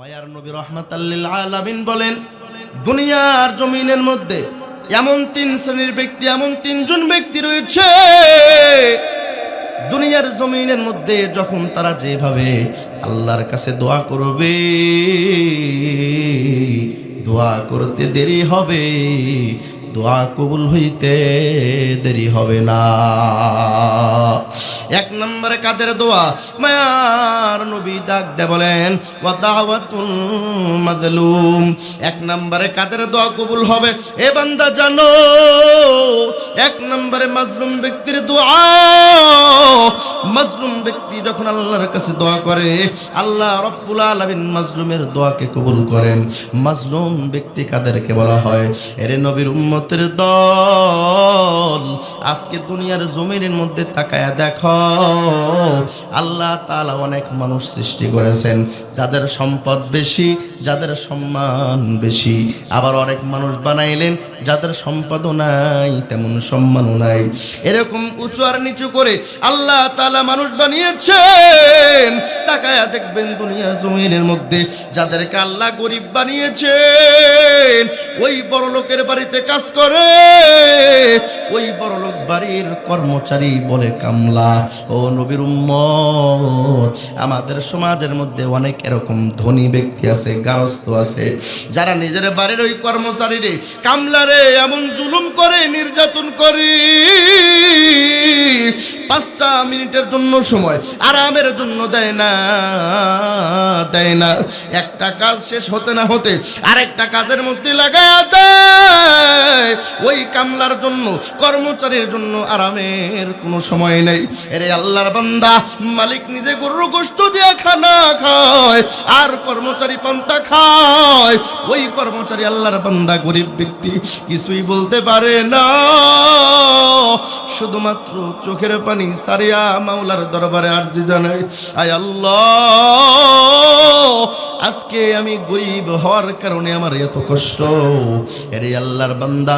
মায়ার নবী রহমাতাল্লিল আলামিন বলেন, দুনিয়ার জমিনের মধ্যে এমন তিন শ্রেণির ব্যক্তি, এমন তিনজন ব্যক্তি রয়েছে। দুনিয়ার জমিনের মধ্যে যখন তারা যেভাবে আল্লাহর কাছে দোয়া করবে, দোয়া করতে দেরি হবে দোয়া কবুল হইতে দেরি হবে না। এক নম্বরে কাদের দোয়া? মায়ার নবী ডাক দে বলেন মাজলুম এক নম্বরে কাদের দোয়া কবুল হবে? এ বান্দা জানো, এক নম্বরে মাজলুম ব্যক্তির দোয়া। মাজলুম ব্যক্তি যখন আল্লাহর কাছে দোয়া করে, আল্লাহ রব্বুল আলামিন মাজলুমের দোয়াকে কবুল করেন। মাজলুম ব্যক্তি কাদেরকে বলা হয়? এরে নবীর উম্মতের দল। আজকে দুনিয়ার জমিনের মধ্যে তাকায়া দেখো, আল্লাহ তালা অনেক মানুষ সৃষ্টি করেছেন। যাদের সম্পদ বেশি, যাদের সম্মান বেশি। আবার অনেক মানুষ বানাইলেন, যাদের সম্পদও নাই, তেমন সম্মানও নাই। এরকম উঁচু আর নিচু করে আল্লাহ তালা মানুষ বানিয়েছেন। তাকায়া দেখবেন দুনিয়ার জমিনের মধ্যে যাদেরকে আল্লাহ গরিব বানিয়েছেন, ওই বড় লোকের বাড়িতে কাজ করে, ওই বড় লোক বাড়ির কর্মচারী বলে কামলা, ও নবীর আমাদের সমাজের মধ্যে অনেক এরকম ধনী ব্যক্তি আছে, গারস্থ আছে, যারা নিজের বাড়ির ওই কর্মচারীরে কামলারে এমন জুলুম করে, নির্যাতন করে। পাঁচটা মিনিটের জন্য সময়, আরামের জন্য দেয় না দেয় না। একটা কাজ শেষ হতে না হতে আরেকটা কাজের মধ্যে লাগায় দেয়। ওই কামলার জন্য, কর্মচারীর জন্য আরামের কোনো সময় নেই। এরে আল্লাহর বান্দা, মালিক নিজে গরুর গোস্ত দিয়ে খানা খায়, আর কর্মচারী পান্তা খায়। ওই কর্মচারী আল্লাহর বান্দা গরিব ব্যক্তি, কিছুই বলতে পারে না। শুধুমাত্র চোখের পানি সারিয়া মাওলার দরবারে আরজি জানাই, আয় আল্লাহ, আজকে আমি গরিব হওয়ার কারণে আমার এত কষ্ট। এরে আল্লাহর বান্দা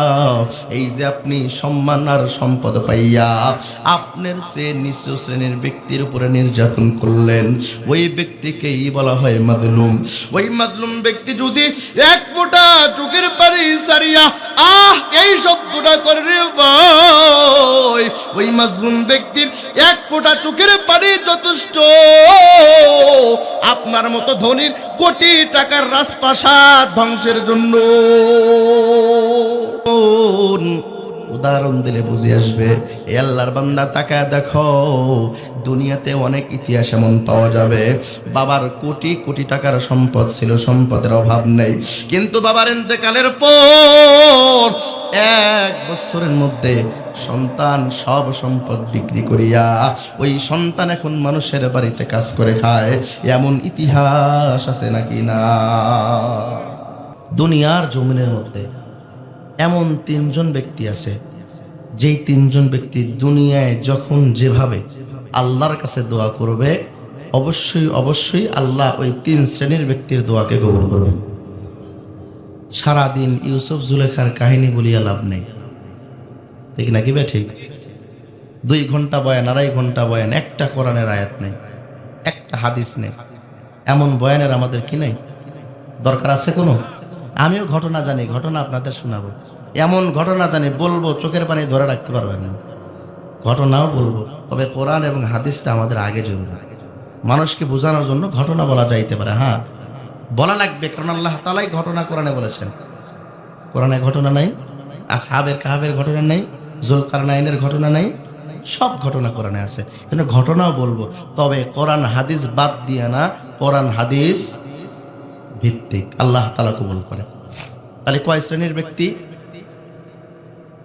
এই যে আপনি সম্মান আর সম্পদ পাইয়া আপনার সে নিঃস্ব শ্রেণির ব্যক্তির উপরে নির্যাতন করলেন। ওই ব্যক্তিকেই বলা হয় মাদলুম ওই মাদলুম ব্যক্তি যদি এক ফোঁটা চোখের পানি সারিয়া, আহ, এই শব্দটা করে রে ভাই। ওই মাজলুম ব্যক্তির এক ফোঁটা চোখের পানি যথেষ্ট। আপনার মতো ধনির কোটি টাকার রাজপ্রাসাদ ধ্বংসের জন্য। উদাহরণ দিলে বুঝে আসবে, এ আল্লাহর বান্দা তাকায় দেখো, দুনিয়াতে অনেক ইতিহাস এমন পাওয়া যাবে। বাবার কোটি কোটি টাকার সম্পদ ছিল, সম্পদের অভাব নেই। কিন্তু বাবার এতেকালের পর এক বছরের মধ্যে সন্তান সব সম্পদ বিক্রি করিয়া, ওই সন্তান এখন মানুষের বাড়িতে কাজ করে খায়। এমন ইতিহাস আছে নাকি না? দুনিয়ার জমিনের মধ্যে এমন তিনজন ব্যক্তি আছে, যেই তিনজন ব্যক্তি দুনিয়ায় যখন যেভাবে আল্লাহর কাছে দোয়া করবে, অবশ্যই অবশ্যই আল্লাহ ওই তিন শ্রেণির ব্যক্তির দোয়াকে কবুল করবেন সারাদিন ইউসুফ জুলেখার কাহিনী বলিয়া লাভ নেই। ঠিক নাকি বে ঠিক? দুই ঘণ্টা বয়ান আড়াই ঘণ্টা বয়ান, একটা কোরআনের আয়াত নেই, একটা হাদিস নেই। এমন বয়ানের আমাদের কি নেই? দরকার আছে কোনো? আমিও ঘটনা জানি, ঘটনা আপনাদের শোনাবো। এমন ঘটনা জানি বলব, চোখের পানি ধরে রাখতে পারবেন না। ঘটনাও বলব, তবে কোরআন এবং হাদিসটা আমাদের আগে জরুরি। মানুষকে বোঝানোর জন্য ঘটনা বলা যাইতে পারে হ্যাঁ। বলা লাগবে, কারণ আল্লাহ তালাই ঘটনা কোরআনে বলেছেন। কোরআনে ঘটনা নাই, আসহাবের কাহাবের ঘটনা নেই জুলকার নাইনের ঘটনা নেই, সব ঘটনা কোরআনে আছে। কিন্তু ঘটনাও বলব, তবে কোরআন হাদিস বাদ দিয়ে না, কোরআন হাদিস ভিত্তিক। আল্লাহ তালা কবুল করে। তাহলে কয় শ্রেণির ব্যক্তি?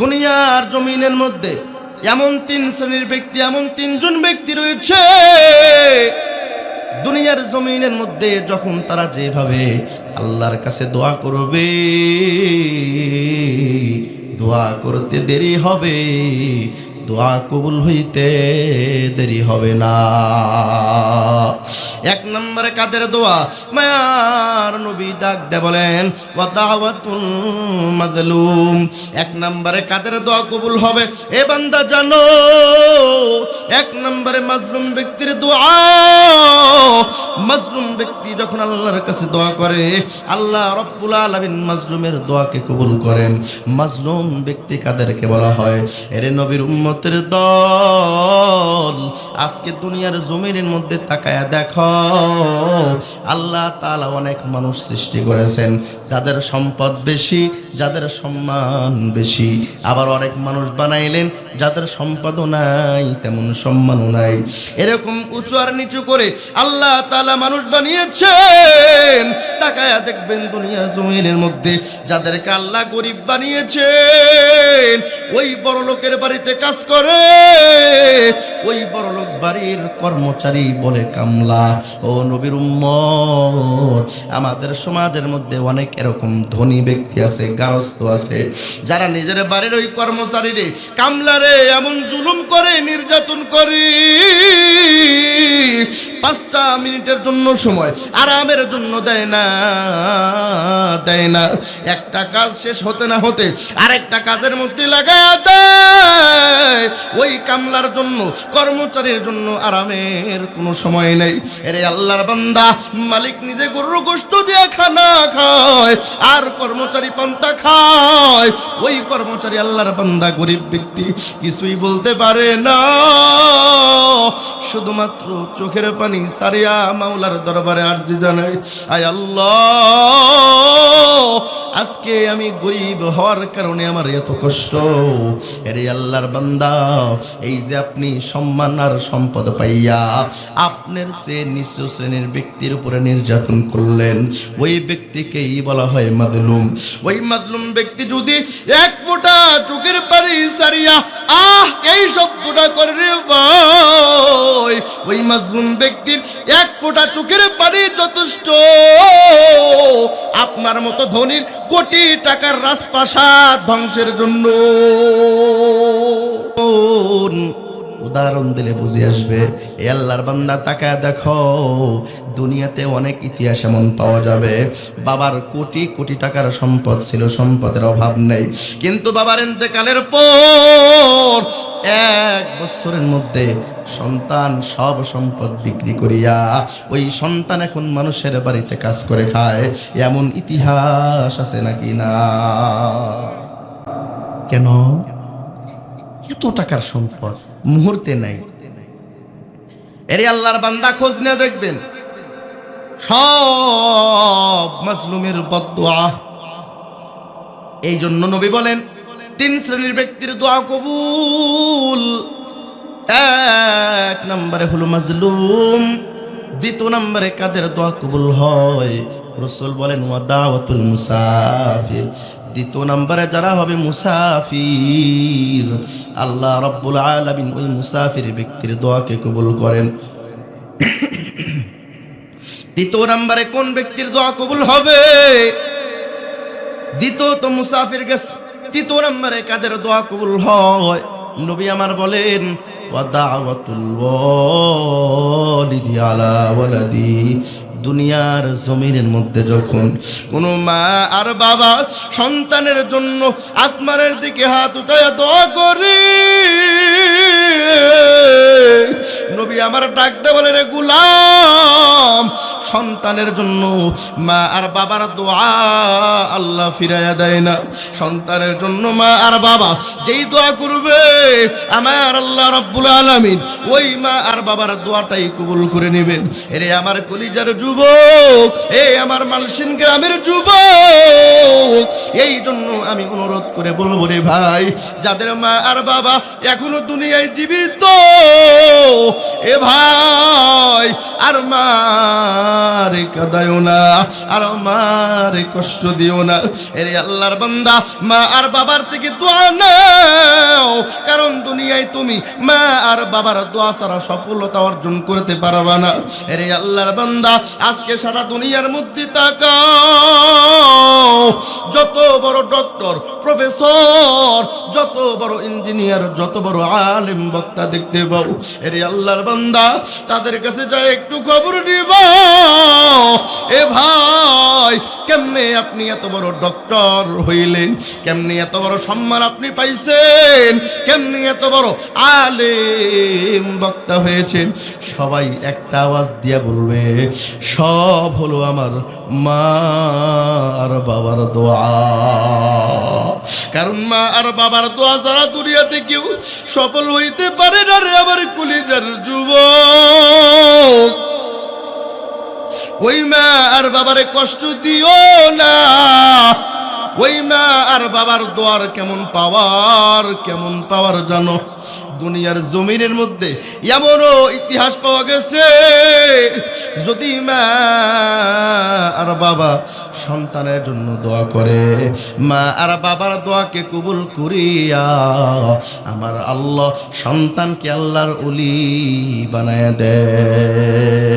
দুনিয়ার জমিনের মধ্যে এমন তিন শ্রেণির ব্যক্তি, এমন তিনজন ব্যক্তি রয়েছে। দুনিয়ার জমিনের মধ্যে যখন তারা যেভাবে আল্লাহর কাছে দোয়া করবে, দোয়া করতে দেরি হবে, দোয়া কবুল হইতে দেরি হবে না। এক নম্বরে কাদের দোয়া? মায়ার নবী ডাক দে বলেন, ওয়া দাওয়াতুল মাজলুম। এক নম্বরে কাদের দোয়া কবুল হবে? এ বান্দা জানো, এক নম্বরে মাজলুম ব্যক্তির দোয়া। মাজলুম ব্যক্তি যখন আল্লাহর কাছে দোয়া করে, আল্লাহ রব্বুল আলামিন মাজলুমের দোয়াকে কবুল করেন। মাজলুম ব্যক্তি কাদেরকে বলা হয়? এর নবীর উম্মতের দল, আজকে দুনিয়ার জমিনের মধ্যে তাকায়া দেখো। আল্লাহ তালা অনেক মানুষ সৃষ্টি করেছেন, যাদের সম্পদ বেশি, যাদের সম্মান বেশি। আবার অনেক মানুষ বানাইলেন, যাদের সম্পদও নাই, তেমন সম্মানও নাই। এরকম উঁচু আর নিচু করে আল্লাহ তালা মানুষ বানিয়েছেন। তাকায়া দেখবেন দুনিয়ার জমিনের মধ্যে যাদেরকে আল্লাহ গরিব বানিয়েছেন, ওই বড় লোকের বাড়িতে কাজ করে, ওই বড় লোক বাড়ির কর্মচারী বলে কামলা। ও নবীর উম্মত, আমাদের সমাজের মধ্যে অনেক এরকম ধনী ব্যক্তি আছে, গারস্থ আছে, যারা নিজের বাড়ির ওই কর্মচারীরে কামলারে এমন জুলুম করে, নির্যাতন করে। পাঁচটা মিনিটের জন্য সময়, আরামের জন্য দেয় না দেয় না। একটা কাজ শেষ হতে না হতে আরেকটা কাজের মধ্যে লাগায় দেয়। ওই কামলার জন্য, কর্মচারীর জন্য আরামের কোনো সময় নেই। এরে আল্লাহর বান্দা। মালিক নিজে গরুর গোস্ত দিয়ে খানা খায়, আর কর্মচারী পান্তা খায়। ওই কর্মচারী আল্লাহর বান্দা গরিব ব্যক্তি, কিছুই বলতে পারে না। শুধুমাত্র চোখের পানি সারিয়া মাওলার দরবারে আরজি জানাই। আয় আল্লাহ, আজকে আমি গরিব হওয়ার কারণে আমার এত কষ্ট। এরে আল্লাহর বান্দা, এই যে আপনি সম্মান আর সম্পদ পাইয়া আপনার সে নিঃস্ব শ্রেণির ব্যক্তির উপরে নির্যাতন করলেন, ওই ব্যক্তিকেই বলা হয় মাদলুম ওই মাদলুম ব্যক্তি যদি এক ফোঁটা চোখের পানি সারিয়া, আহ, এই শব্দটা করে রে ভাই ওই মাজলুম ব্যক্তির এক ফোঁটা চোখের পানি যথেষ্ট। আপনার মতো ধনির কোটি টাকার রাজপ্রাসাদ ধ্বংসের জন্য। উদাহরণ দিলে বুঝে আসবে, এ আল্লাহর বান্দা তাকায় দেখো, দুনিয়াতে অনেক ইতিহাস এমন পাওয়া যাবে। বাবার কোটি কোটি টাকার সম্পদ ছিল, সম্পদের অভাব নেই। কিন্তু বাবার ইন্তেকালের পর এক বছরের মধ্যে সন্তান সব সম্পদ বিক্রি করিয়া ওই সন্তান এখন মানুষের বাড়িতে কাজ করে খায়। এমন ইতিহাস আছে নাকি না? কেন? এত টাকার সম্পদ। মুহূর্তে নাই। এরে আল্লাহর বান্দা খোঁজ নিয়ে দেখবেন। সব মাসলুমের বদুয়া এই জন্য নবী বলেন, তিন শ্রেণির ব্যক্তির দোয়া কবুল। এক নম্বরে হলো মাজলুম, দ্বিতীয় নম্বরে কাদের দোয়া কবুল হয়? রসুল বলেন, ওয়া দাওয়াতুল মুসাফির। দ্বিতীয় নম্বরে যারা হবে মুসাফির, আল্লাহ রব্বুল আলামিন ওই মুসাফির ব্যক্তির দোয়াকে কবুল করেন। দ্বিতীয় নম্বরে কোন ব্যক্তির দোয়া কবুল হবে? দ্বিতীয় তো মুসাফির গেছে তৃতীয় নম্বরে কাদের দোয়া কবুল হয়? নবী আমার বলেন দুনিয়ার জমিনের মধ্যে যখন কোনো মা আর বাবা সন্তানের জন্য আসমানের দিকে হাত উঠায় দোয়া করি, নবী আমার ডাকতে বলে, রে গুলাম সন্তানের জন্য মা আর বাবার দোয়া আল্লাহ ফিরাইয়া দেয় না। সন্তানের জন্য মা আর বাবা যেই দোয়া করবে, আমার আল্লাহ রব্বুল আলামিন ওই মা আর বাবার দোয়াটাই কবুল করে নেবেন। এরে আমার কলিজার যুবক, এ আমার মালসিন গ্রামের যুবক, এই জন্য আমি অনুরোধ করে বলব রে ভাই, যাদের মা আর বাবা এখনও দুনিয়ায় জীবিত, এ ভাই আর মা মারে কাদায়ও না, আর মারে কষ্ট দিও না। এরে আল্লাহর বান্দা, মা আর বাবার থেকে দোয়া নাও, কারণ দুনিয়ায় তুমি মা আর বাবার দোয়া ছাড়া সফলতা অর্জন করতে পারবা না। এরে আল্লাহর বান্দা, আজকে সারা দুনিয়ার মধ্যে তাকাও। যত বড় ডক্টর প্রফেসর যত বড় ইঞ্জিনিয়ার যত বড় আলেম বক্তা দেখতে পাও। এরে আল্লাহর বান্দা, তাদের কাছে যায় একটু খবর নিব এ ভাই, কেমনে আপনি এত বড় ডক্টর হইলেন? কেমনে এত বড় সম্মান আপনি পাইছেন? কেমনে এত বড় আলেম বক্তা হয়েছেন? সবাই একটা আওয়াজ দিয়া বলবে, সব হলো আমার মা আর বাবার দোয়া। কারণ মা আর বাবার দোয়া ছাড়া দুনিয়াতে কেউ সফল হইতে পারে না রে আমার কুলিজার যুবক। ওই মা আর বাবারে কষ্ট দিও না। ওই মা আর বাবার দোয়ার কেমন পাওয়ার কেমন পাওয়ার জানো? দুনিয়ার জমিনের মধ্যে এমনও ইতিহাস পাওয়া গেছে। যদি মা আর বাবা সন্তানের জন্য দোয়া করে, মা আর বাবার দোয়াকে কবুল করিয়া আমার আল্লাহ সন্তানকে আল্লাহর উলি বানায় দেয়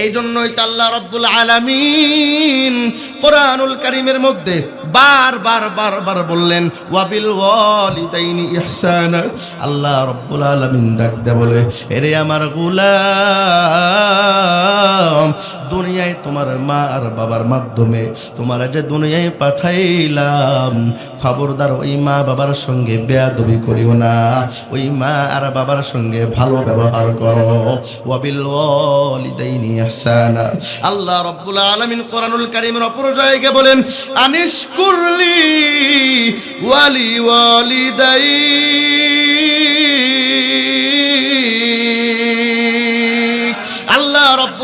এই জন্যই তো আল্লাহ রব্বুল আলামিন কোরআনুল কারীমের মধ্যে বার বার বার বার বললেন, ওয়াবিল ওয়ালিদাইনি ইহসানা আল্লাহ রব্বুল আলামিন ডাক দে বলে, এরে আমার গোলাম, দুনিয়ায় তোমার মা আর বাবার মাধ্যমে তোমার যে দুনিয়ায় পাঠাইলাম, খবরদার ওই মা বাবার সঙ্গে বেয়াদবি করিও না। ওই মা আর বাবার সঙ্গে ভালো ব্যবহার করো। ওয়াবিল ওয়ালিদাইনি ইহসানা আল্লাহ রব্বুল আলামিন কোরআনুল কারীমের অপর জায়গায় বলেন আনিস কুরলি ওয়ালি ওয়ালিদাই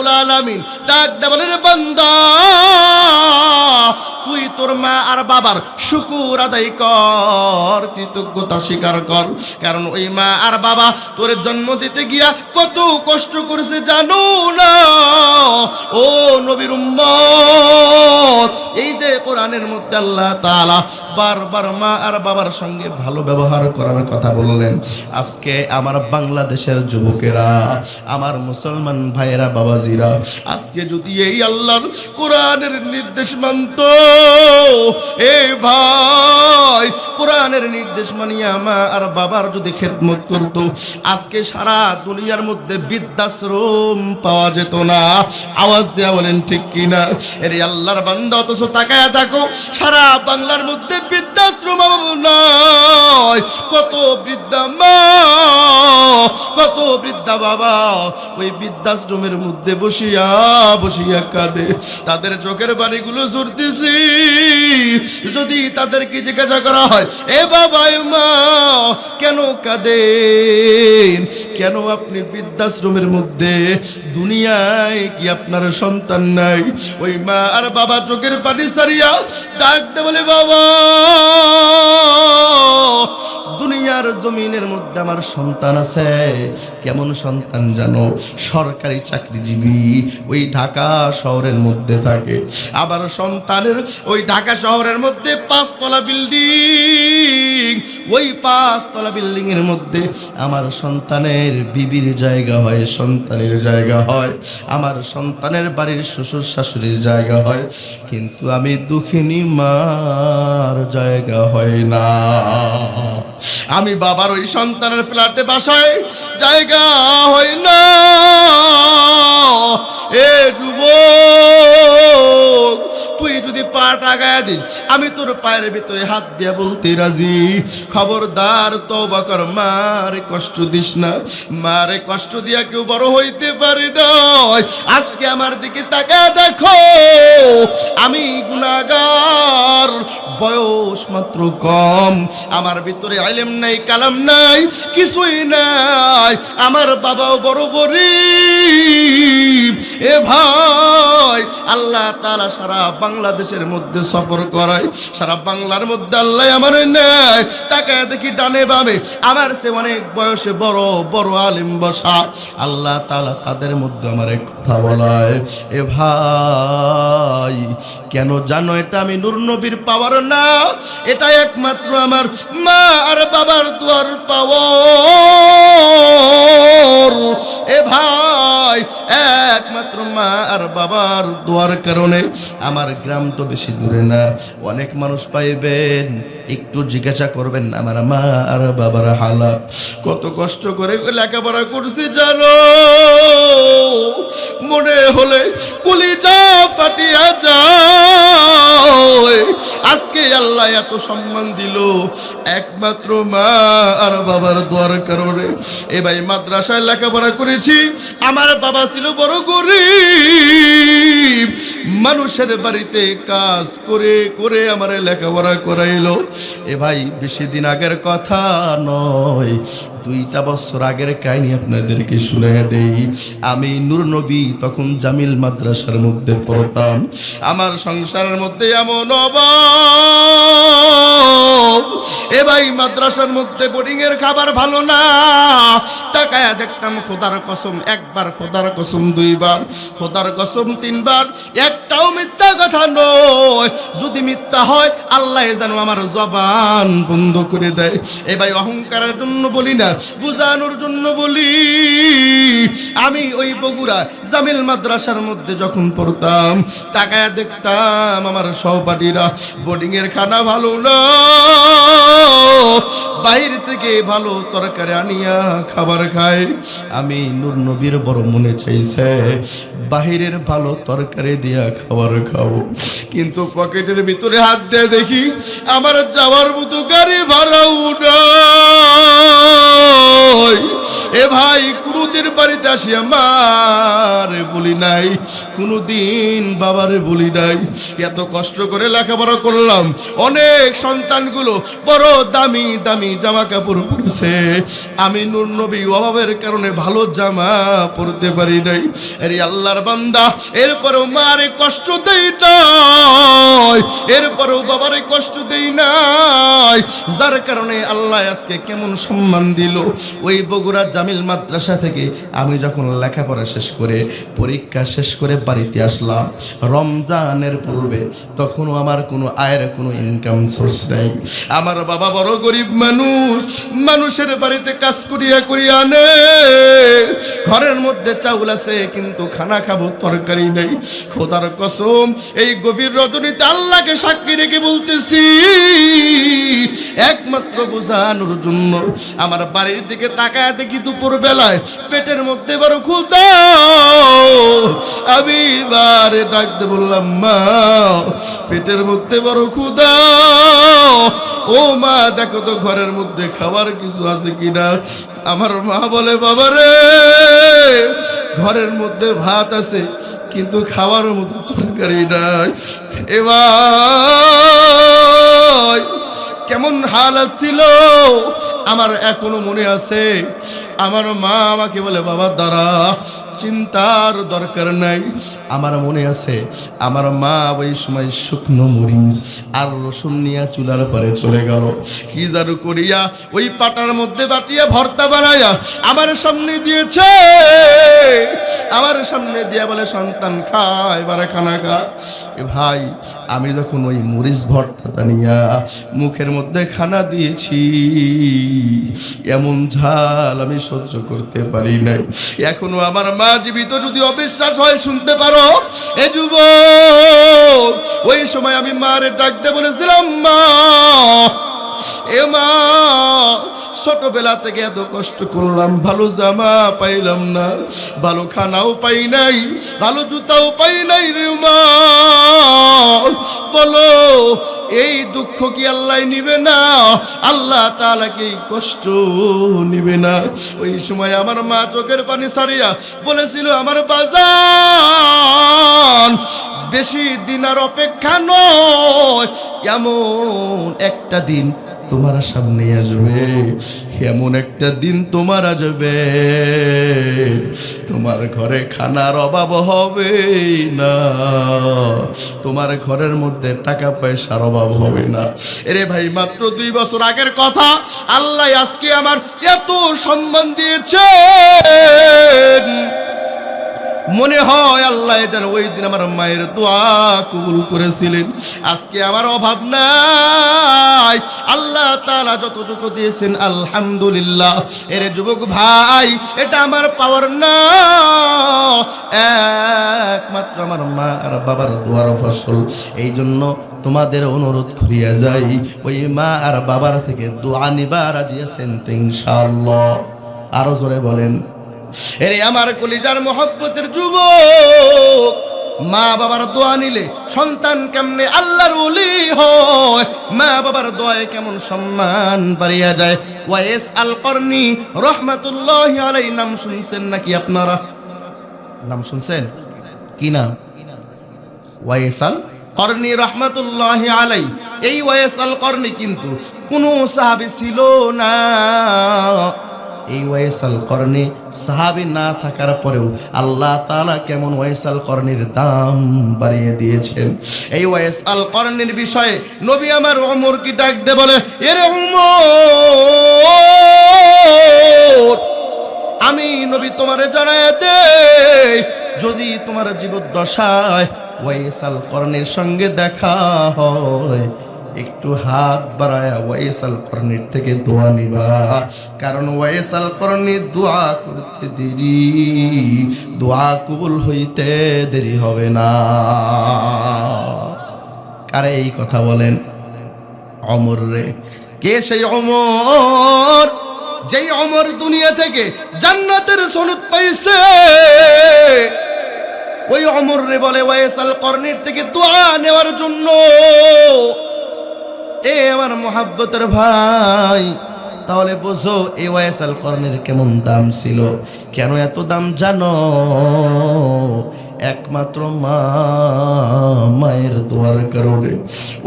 রব্বুল আলামিন। ডাক দে বান্দা, তুই তোর মা আর বাবার শুকুর আদায় কর, কৃতজ্ঞতা স্বীকার কর। কারণ ওই মা আর বাবা তোর জন্ম দিতে গিয়া কত কষ্ট করেছে, জানো না? ও নবীর উম্মত, এই কোরআনের মধ্যে আল্লাহ তাআলা বারবার মা আর বাবার সঙ্গে ভালো ব্যবহার করার কথা বললেন। আজকে আমার বাংলাদেশের যুবকেরা, আমার মুসলমান ভাইয়েরা, বাবাজিরা, আজকে যদি এই আল্লাহর কোরআনের নির্দেশ মানত এই ভাই, কোরআনের নির্দেশ মানিয়া মা আর বাবার যদি খেদমত করতো, আজকে সারা দুনিয়ার মধ্যে বৃদ্ধাশ্রম পাওয়া যেত না। আওয়াজ দেওয়া বলেন, ঠিক কিনা? এর আল্লাহর বান্দা অথচ তাকায় থাকো সারা বাংলার মধ্যে বৃদ্ধাশ্রম নয়। কত বৃদ্ধা মা, কত বৃদ্ধা বাবা। ওই বৃদ্ধাশ্রমের মধ্যে বসিয়া বসিয়া কাঁদে। তাদের চোখের বাড়িগুলো ঝরতেছি যদি তাদেরকে জিজ্ঞাসা করা হয়, এ বাবা মা, কেন কাঁদেন? কেন আপনি বৃদ্ধাশ্রমের মধ্যে? দুনিয়ায় কি আপনার সন্তান নাই? ওই মা আর বাবা চোখের পানি সারিয়া ডাকতে বলে, বাবা, দুনিয়ার জমিনের মধ্যে আমার সন্তান আছে। কেমন সন্তান জানো? সরকারি চাকরিজীবী, ওই ঢাকা শহরের মধ্যে থাকে। আবার সন্তানের ওই ঢাকা শহরের মধ্যে পাঁচতলা বিল্ডিং। ওই পাঁচতলা বিল্ডিং এর মধ্যে আমার সন্তানের বিবির জায়গা হয়, সন্তানের জায়গা হয়। আমার সন্তানের বাড়ির শ্বশুর শাশুড়ির জায়গা হয়। কিন্তু আমি দুঃখিনী মার জায়গা হয় না। আমি বাবার ওই সন্তানের ফ্ল্যাটে বাসায় জায়গা হয় না। এ তুই যদি পা টাকায় দিস আমি তোর পায়ের ভিতরে হাত দিয়ে বলতে রাজি। খবরদার তওবা কর, মারে কষ্ট দিস না। মারে কষ্ট দিয়া কেউ বড় হইতে পারে আজকে আমার দিকে তাকা দেখো, আমি গুনাগার বয়স মাত্র কম। আমার ভিতরে আইলেম নাই, কালাম নাই, কিছুই নাই। আমার বাবাও বড় গরিব। এ ভাই, আল্লাহ তালা সারা বাংলাদেশের মধ্যে সফর করায়। সারা বাংলার মধ্যে আল্লাহ আমার নেয়। তাকায় দেখি ডানে বামে আমার সে অনেক বয়সে বড় বড় আলিম বসা। আল্লাহ তালা তাদের মধ্যে আমার এক কথা বলায়, এ ভাই, কেন জানো এটা আমি নূর নবীর পাওয়ার না? এটা একমাত্র আমার মা আর বাবার দুয়ার পাওয়ার। এ ভাই, একমাত্র মা আর বাবার দুয়ার কারণে আমার গ্রাম তো বেশি দূরে না। অনেক মানুষ পাইবেন, একটু জিজ্ঞাসা করবেন, আমার মা আর বাবার হালাত কত কষ্ট করে লেখাপড়া করছি জানো? মনে হলে কলিজা ফাটিয়া যায়। আজকে আল্লাহ এত সম্মান দিল, একমাত্র মা আর বাবার দোয়ার কারণে। এ ভাই মাদ্রাসায় লেখাপড়া করেছি, আমার বাবা ছিল বড় গরিব। মানুষের বাড়িতে কাজ করে করে আমার লেখাপড়া করাইলো। এ ভাই বেশি দিন আগের কথা নয়। দুইটা বছর আগের কাহিনী আপনাদেরকে শুনে দেই। আমি নূর নবী, তখন জামিল মাদ্রাসার মধ্যে পড়তাম। আমার সংসারের মধ্যে এমন এ ভাই মাদ্রাসার মধ্যে বোর্ডিং এর খাবার ভালো না। তাকায়া দেখতাম, খোদার কসম, একবার খোদার কসম, দুইবার। খোদার কসম, তিনবার। একটাও মিথ্যা কথা নয়। যদি মিথ্যা হয়, আল্লাহ যেন আমার জবান বন্ধ করে দেয়। এ ভাই অহংকারের জন্য বলি না বুঝানোর জন্য বলি, আমি ওই বগুড়া জামিল মাদ্রাসার মধ্যে যখন পড়তাম টাকায় দেখতাম আমার সহপাঠীরা বোর্ডিং এর খানা ভালো না। বাইরে থেকে ভালো তরকারি আনিয়া খাবার খাই আমি নূর নবীর বড় মনে চাইছে, বাহিরের ভালো তরকারি দিয়া খাবার খাব কিন্তু পকেটের ভিতরে হাত দিয়ে দেখি, আমার যাওয়ার মতো গাড়ি ভাড়া উঠাই এ ভাই, কোনদিন বাড়িতে আসি আমার বলি নাই, কোনদিন বাবারে বলি নাই। এত কষ্ট করে লেখাপড়া করলাম, অনেক সন্তানগুলো বড় দামি দামি জামা কাপড় পরেছে। আমি নূর নবী অভাবের কারণে ভালো জামা পরতে পারি নাই। আরে আল্লাহর বান্দা, এরপরেও মারে কষ্ট দেই নাই, এরপরেও বাবারে কষ্ট দেই নাই। যার কারণে আল্লাহ আজকে কেমন সম্মান দিল, ওই বগুড়া জামিল মাদ্রাসা থেকে আমি যখন লেখাপড়া শেষ করে, পরীক্ষা শেষ করে বাড়িতে আসলাম, রমজানের পূর্বে তখনও আমার কোনো আয়ের কোনো ইনকাম সোর্স নাই। আমার বাবা বড় গরিব মানুষ, মানুষের বাড়িতে কাজ করিয়া করিয়া আনে। ঘরের মধ্যে চাউল আছে, কিন্তু খানা খাব তরকারি নেই। খোদার কসম, এই গভীর রজনীতে আল্লাহকে সাক্ষী রেখে বলতেছি, একমাত্র বোঝানোর জন্য আমার বাড়ির দিকে তাকায় দেখি দুপুর বেলায় পেটের মধ্যে বড় ক্ষুদা আমি বারে ডাকতে বললাম, মা, পেটের মধ্যে বড় ক্ষুদা ও মা, দেখো তো ঘরের মধ্যে খাবার কিছু আছে কিনা? আমার মা বলে, বাবা রে, ঘরের মধ্যে ভাত আছে, কিন্তু খাওয়ার মতো তরকারি নাই। এবার কেমন হালাত ছিল আমার এখনও মনে আছে। আমার মা আমাকে বলে, বাবা, দাঁড়া, চিন্তার দরকার নাই। আমার মনে আছে, আমার মা ওই সময় শুকনো মরিচ আর রসুন নিয়ে চুলার পরে চলে গেল। কি জারু করিয়া ওই পাটার মধ্যে বাটিয়া ভর্তা বানাইয়া আমার সামনে দিয়েছে। আমার সামনে দিয়া বলে, সন্তান, খা, এবারে খানা খা। এ ভাই, আমি যখন ওই মরিচ ভর্তাটা নিয়া মুখের মধ্যে খানা দিয়েছি, এমন ঝাল আমি সহ্য করতে পারি নাই। এখনও আমার মা জীবিত যদি অবিশ্বাস হয়, শুনতে পারো? এ যুব ওই সময় আমি মারে ডাকতে বলেছিলাম, মা, এ মা ছোটবেলা থেকে এত কষ্ট করলাম, ভালো জামা পাইলাম না, ভালো খানাও পাই নাই, ভালো জুতাও পাই নাই রে মা। বলো, এই দুঃখ কি আল্লাহ নিবে না? আল্লাহ তাআলা কি কষ্ট নিবে না? ওই সময় আমার মা চোখের পানি সারিয়া বলেছিল, আমার বাজান, বেশি দিন আর অপেক্ষা নয়, এমন একটা দিন তোমার সামনে আসবে। এমন একটা দিন তোমার আসবে। তোমার ঘরে খানার অভাব হবে না। তোমার ঘরের মধ্যে টাকা পয়সার অভাব হবে না। এরে ভাই, মাত্র দুই বছর আগের কথা, আল্লাহ আজকে আমার এত সম্মান দিয়েছেন। মনে হয় আল্লাহ যেন ওই দিন আমার মায়ের দোয়া কবুল করেছিলেন। আজকে আমার অভাব নাই। আল্লাহ তাআলা যতটুকু দিয়েছেন, আলহামদুলিল্লাহ। এর যুবক ভাই, এটা আমার পাওয়ার না। একমাত্র আমার মা আর বাবার দোয়ার ফসল। এই জন্য তোমাদের অনুরোধ করিয়া যাই, ওই মা আর বাবার থেকে দোয়া নিবার আজিয়েছেন ইনশাআল্লাহ। আরও জোরে বলেন। এরে আমার কলিজার মহব্বতের যুবক, মা বাবার দোয়া নিলে সন্তান কেমনে আল্লাহর ওলি হয়? মা বাবার দোয়ায় কেমন সম্মান বাড়িয়া যায়? ওয়াইস আল করনি রহমাতুল্লাহ আলাই নাম শুনছেন নাকি আপনারা? নাম শুনছেন? কি নাম? ওয়াইস আল করনি রহমাতুল্লাহ আলাই এই ওয়াইস আল করনি কিন্তু কোনো সাহাবি ছিল না। এই ওয়াইসাল করনি, সাহাবি না থাকার পরেও আল্লাহ তালা কেমন ওয়াইসাল করনির দাম বাড়িয়ে দিয়েছেন। এই ওয়াইস আল করনির বিষয়ে নবী আমার ওমর কি ডাক দে বলে, এরে আমি নবী তোমারে জানায় দে যদি তোমার জীবদ্দশায় ওয়াইসাল করনির সঙ্গে দেখা হয় একটু হাত বাড়ায় ওয়াইসাল করনির থেকে দোয়া নিবা। কারণ ওয়াইসাল করনি দোয়া করতে দেরি, দোয়া কবুল হইতে দেরি হবে না। কারে এই কথা বলেন? অমর রে। কে সেই অমর? যেই অমর দুনিয়া থেকে জান্নাতের সনদ পাইছে। ওই অমর রে বলে ওয়াইসাল কর্ণের থেকে দোয়া নেওয়ার জন্য। এ আমার মোহাব্বতের ভাই, তাহলে বোঝো এই ওয়াইসাল কর্ণের কেমন দাম ছিল? কেন এত দাম জানো? একমাত্র মা, মায়ের দোয়ার কারণে।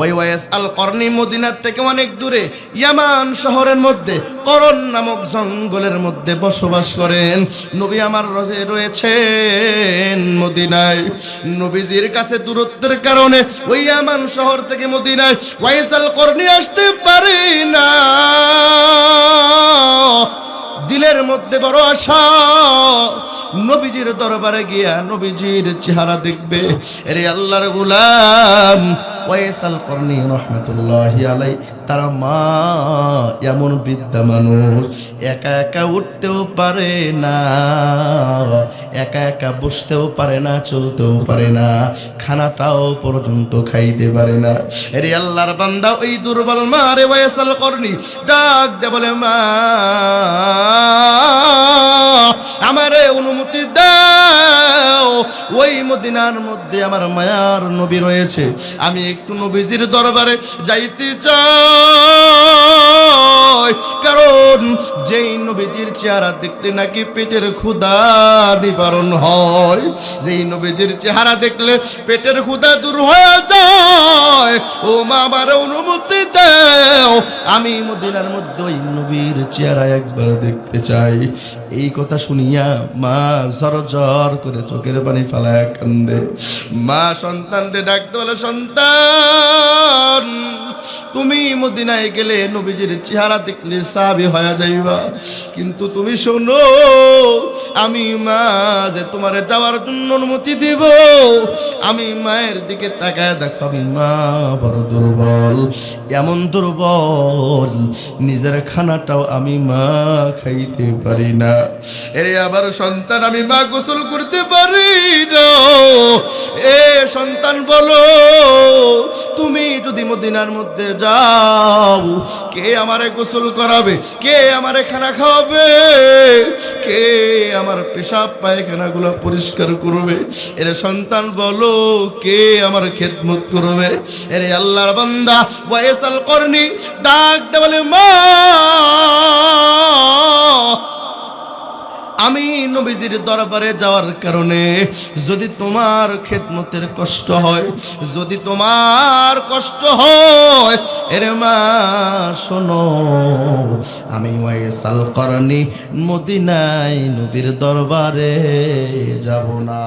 ওই ওয়াইস আল কর্নি মদিনার থেকে অনেক দূরে, ইয়ামান শহরের মধ্যে, করণ নামক জঙ্গলের মধ্যে বসবাস করেন। নবী আমার রোজে রয়েছেন মদিনায়। নবীজির কাছে দূরত্বের কারণে ওই ইয়ামান শহর থেকে মদিনায় ওয়াইস আল কর্নি আসতে পারি না। দিলের মধ্যে বড় আশা। নবীজির দরবারে গিয়া নবীজির চেহারা দেখবে। এরে আল্লাহর গুলাম ওয়াইসাল করনি রহমতুল্লাহ আলাই তার মা, এমন বৃদ্ধা মানুষ, একা একা উঠতেও পারে না, একা একা বসতেও পারে না, চলতেও পারে না, খানাটাও পর্যন্ত খাইতে পারে না। এরে আল্লাহর বান্দা, ওই দুর্বল মা রে ওয়াইসাল করনি ডাক দে বলে, মা, আমারে অনুমতি দাও, ওই মদিনার মধ্যে আমার মায়ার নবী রয়েছে, আমি একটু নবীজির দরবারে যাইতে চাই। কারণ যেই নবীজির চেহারা দেখলে নাকি পেটের ক্ষুধা নিবারণ হয়। যেই নবীজির চেহারা দেখলে পেটের ক্ষুধা দূর হয়ে যায়। ও মা, আমার অনুমতি দাও। আমি মদিনার মধ্যে ওই নবীর চেহারা একবার দেখতে চাই। এই কথা শুনিয়া মা জর করে চোখের পানি ফালায় কান্দে। মা সন্তানকে ডাকতে বলে, সন্তান! তুমি মদিনায় গেলে নবীজির চেহারা দেখলে সাবি হয়ে যাইবা। কিন্তু তুমি শোনো, আমি মা যে তোমার যাওয়ার জন্য অনুমতি দিব, আমি মায়ের দিকে তাকায় দেখাবি মা বড় দুর্বল, এমন দুর্বল, নিজের খানাটাও আমি মা খাইতে পারি না। এরে আবার সন্তান, আমি মা গোসল করতে পারি না। এ সন্তান বলো, তুমি যদি মদিনার মধ্যে যাও, কে আমারে গোসল করাবে? কে আমারে খানা খাওয়াবে? কে আমার পেশাব পায়খানাগুলো পরিষ্কার করবে? এর সন্তান বলো, কে আমার খেদমত করবে? এরে আল্লাহর বান্দা বয়সাল করনি ডাক বলে, মা আমি নবীজির দরবারে যাওয়ার কারণে যদি তোমার খেদমতের কষ্ট হয়, যদি তোমার কষ্ট হয়, এরে মা, শোনো, আমি ওয়াইসাল করনি মদিনায় নবীর দরবারে যাব না।